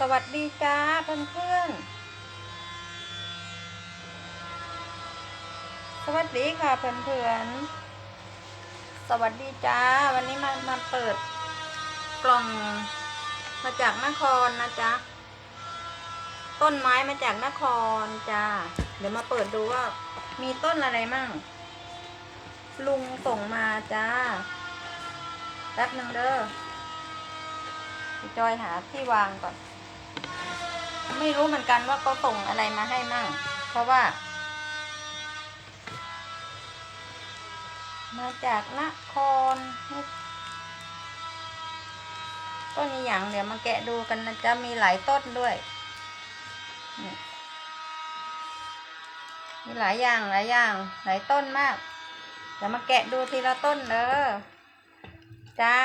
สวัสดีจ้าเพื่อนเพื่อนๆสวัสดีค่ะเพื่อนเพื่อนๆสวัสดีจ้า วันนี้มามาเปิดกล่องมาจากนครนะจ๊ะ ต้นไม้มาจากนครจ้า เดี๋ยวมาเปิดดูว่า มีต้นอะไรมั่ง ลุงส่งมาจ้าแป๊บหนึ่งเด้อจอยหาที่วางก่อน ไม่รู้เหมือนกันว่าเขาส่งอะไรมาให้มั่ง เพราะว่า มาจากนครต้นนี้อย่างเดี๋ยวมาแกะดูกันนะจะมีหลายต้นด้วย มีหลายอย่างหลายอย่าง หลายต้นมากเดี๋ยวมาแกะดูทีละต้นเด้อจ้า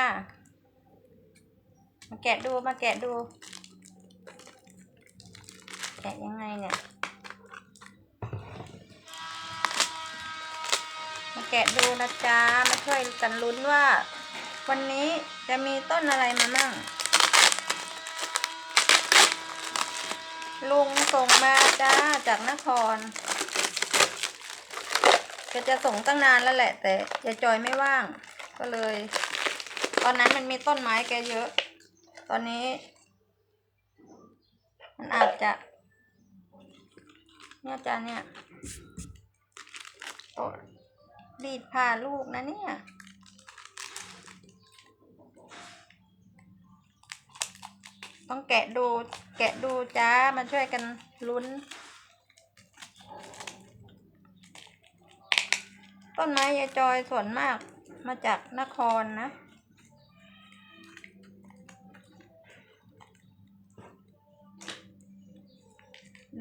มาแกะดูมาแกะดู แกะยังไงเนี่ยมาแกะดูนะจ๊ะมาช่วยกันลุ้นว่า วันนี้จะมีต้นอะไรมามั่งลุงส่งมาจ้าจากนครก็จะส่งตั้งนานแล้วแหละ แต่ยายจอยไม่ว่าง ก็เลย ตอนนั้นมันมีต้นไม้แกเยอะ ตอนนี้ มันอาจจะ เนี่ยจ้าเนี่ยโอ้รีดผ้าลูกนะเนี่ยต้องแกะดูแกะดูจ้ามาช่วยกันลุ้น ต้นไม้ยายจอยส่วนมากมาจากนครนะ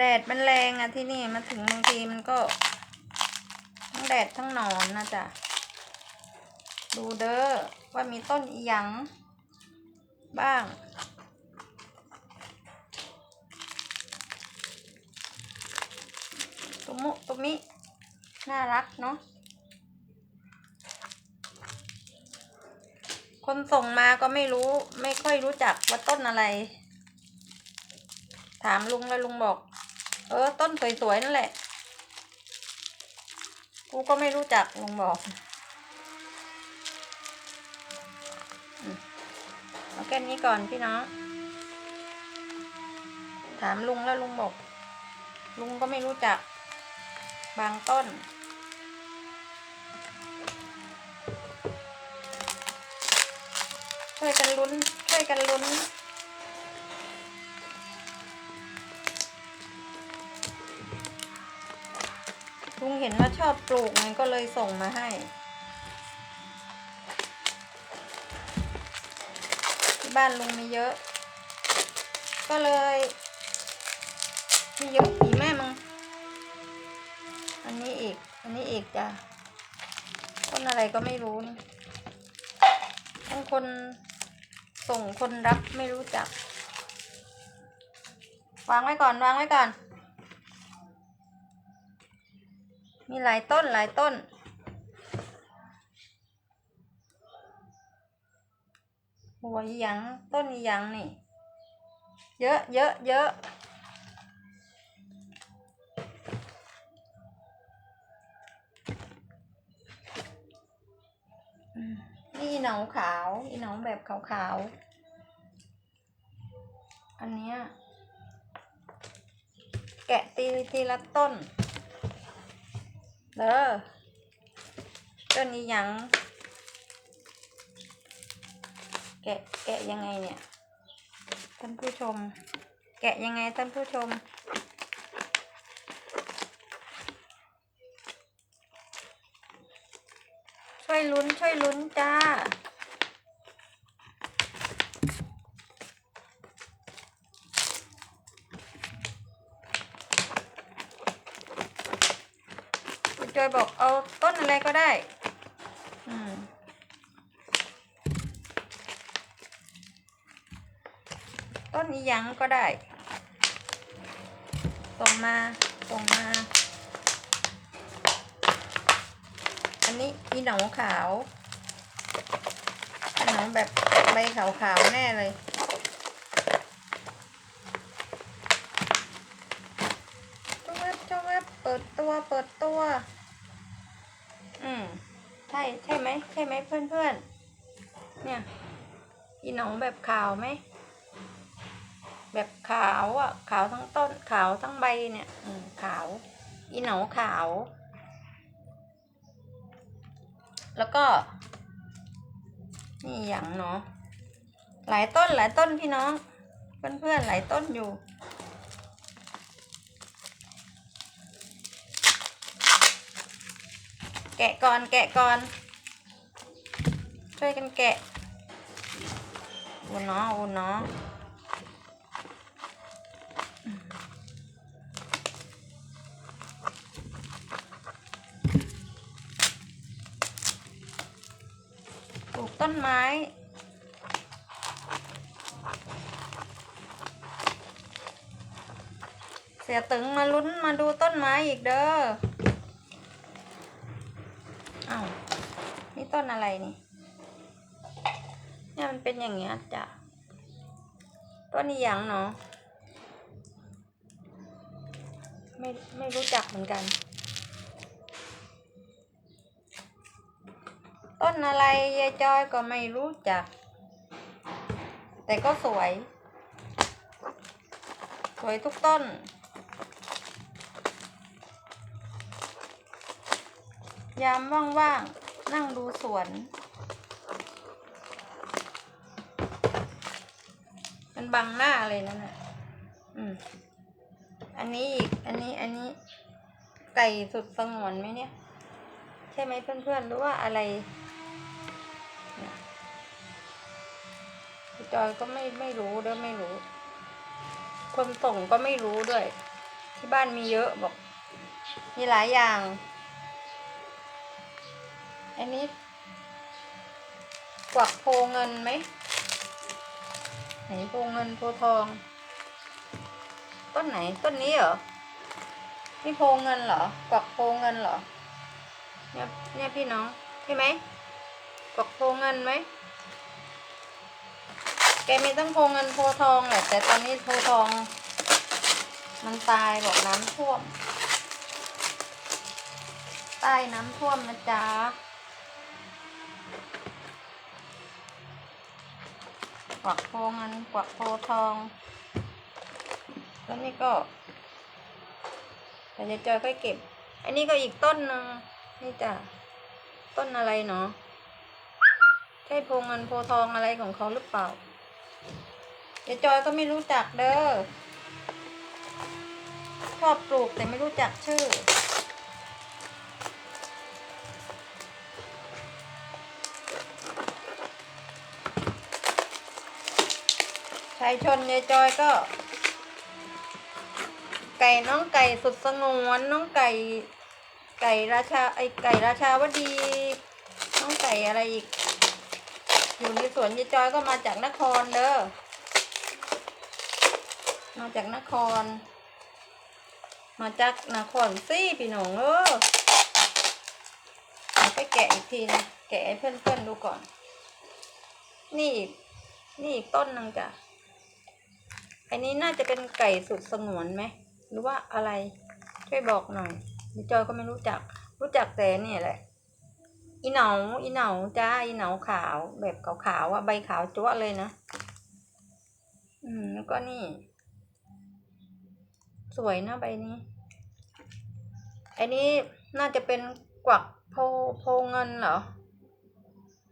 แดดมันแรงอะที่นี่มาถึงบางทีมันก็ ทั้งแดดทั้งหนอนนะจ๊ะ ดูเด้อว่ามีต้นอีหยังบ้าง ตุมุตุมิ น่ารักเนาะคนส่งมาก็ไม่รู้ไม่ค่อยรู้จักว่าต้นอะไร ถามลุงแล้วลุงบอก เออ ต้นสวยๆนั่นแหละ กูก็ไม่รู้จักลุงบอกเอาแค่นี้ก่อนพี่น้อง ถามลุงแล้วลุงบอก ลุงก็ไม่รู้จัก บางต้น ช่วยกันลุ้น ช่วยกันลุ้น ลุงเห็นว่าชอบปลูกไงก็เลยส่งมาให้ ที่บ้านลุงมีเยอะ ก็เลยมีเยอะอีแม่มึงอันนี้อีก อันนี้อีกจ้ะต้นอะไรก็ไม่รู้นี่บางคนส่งคนรับไม่รู้จัก วางไว้ก่อน วางไว้ก่อน มีหลายต้นหลายต้น หัวอีหยังต้นอีหยังนี่ เยอะเยอะเยอะนี่หนองขาวอีหนองแบบขาวๆ อันเนี้ยแกะตีทีละต้น เด้อต้นนี้ยัง แกะแกะยังไงเนี่ย ท่านผู้ชม แกะยังไงท่านผู้ชม ช่วยลุ้นช่วยลุ้นจ้า ต้นนี้ยังก็ได้ ส่งมา ส่งมา อันนี้อีหนองขาวหนองแบบใบขาวๆแน่เลยจ้าเว็บจ้าเว็บเปิดตัว เปิดตัว อืม ใช่ ใช่ไหม ใช่ไหมเพื่อนๆ เนี่ย อีหนองแบบขาวไหม แบบขาวอะ ขาวทั้งต้น ขาวทั้งใบเนี่ยอืขาว อีหนองขาว แล้วก็ นี่อย่างเนาะหลายต้นหลายต้นพี่น้อง เพื่อนๆหลายต้นอยู่แกะก่อนแกะก่อน ช่วยกันแกะอุ่นเนาะอุ่นเนาะ ต้นไม้ เสียตึงมาลุ้นมาดูต้นไม้อีกเด้ออ้าวนี่ต้นอะไรนี่ เนี่ยมันเป็นอย่างเงี้ยจ้ะ ต้นนี้ยังเนาะไม่ไม่รู้จักเหมือนกัน ต้นอะไรยายจอยก็ไม่รู้จัก แต่ก็สวย สวยทุกต้น ยามว่างๆ นั่งดูสวน มันบังหน้าเลยนั่นน่ะอืม อันนี้อีก อันนี้ อันนี้ ไก่สุดสงวนไหมเนี่ย ใช่ไหมเพื่อนๆ หรือว่าอะไร จอยก็ไม่ไม่รู้ด้วยไม่รู้ คนส่งก็ไม่รู้ด้วย ที่บ้านมีเยอะบอก มีหลายอย่างอันนี้กวักโพเงินไหมไหนโพเงินโพทอง ต้นไหนต้นนี้เหรอนี่โพเงินเหรอกวักโพเงินเหรอเนี่ยเนี่ยพี่น้องใช่ไหมกวักโพเงินไหม มีตั้งโพเงินโพทองแหละ แต่ตอนนี้โพทอง มันตายบอกน้ำท่วม ใต้น้ำท่วมนะจ๊ะกวักโพเงินกวักโพทองแล้วนี่ก็แต่ยายจอยค่อยเก็บ อันนี้ก็อีกต้นหนึ่งนี่จ้ะต้นอะไรเนาะใช่โพเงินโพทองอะไรของเขาหรือเปล่า ยายจอยก็ไม่รู้จักเด้อชอบปลูกแต่ไม่รู้จักชื่อ ชายชนยายจอยก็ ไก่น้องไก่สุดสงวนน้องไก่ ไก่ราชาไอไก่ราชาวดี น้องไก่อะไรอีก อยู่ในสวนยายจอยก็มาจากนครเด้อ มาจากนคร มาจากนครซี่พี่น้องเออเอาไปแกะอีกทีนะแกะให้เพื่อนๆดูก่อน นี่อีกนี่อีกต้นนึงจ้ะ อันนี้น่าจะเป็นไก่สุดสงวนไหม หรือว่าอะไร ช่วยบอกหน่อยดิจอยก็ไม่รู้จัก รู้จักแต่เนี่ยแหละ อีเหนาอีเหนาจ้าอีเหนาขาวแบบขาวๆอะใบขาวจั๊วเลยนะ อืมแล้วก็นี่ สวยนะใบนี้อันนี้น่าจะเป็นกวักโพโพเงินเหรอ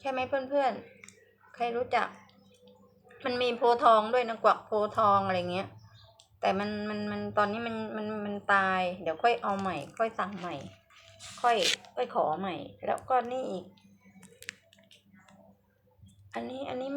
ใช่ไหมเพื่อนๆ ใครรู้จัก มันมีโพทองด้วยนะกวักโพทองอะไรเงี้ย แต่มันมันมันตอนนี้มันมันมันตาย เดี๋ยวค่อยเอาใหม่ ค่อยสั่งใหม่ ค่อยค่อยขอใหม่ แล้วก็นี่อีก อันนี้อันนี้ไม่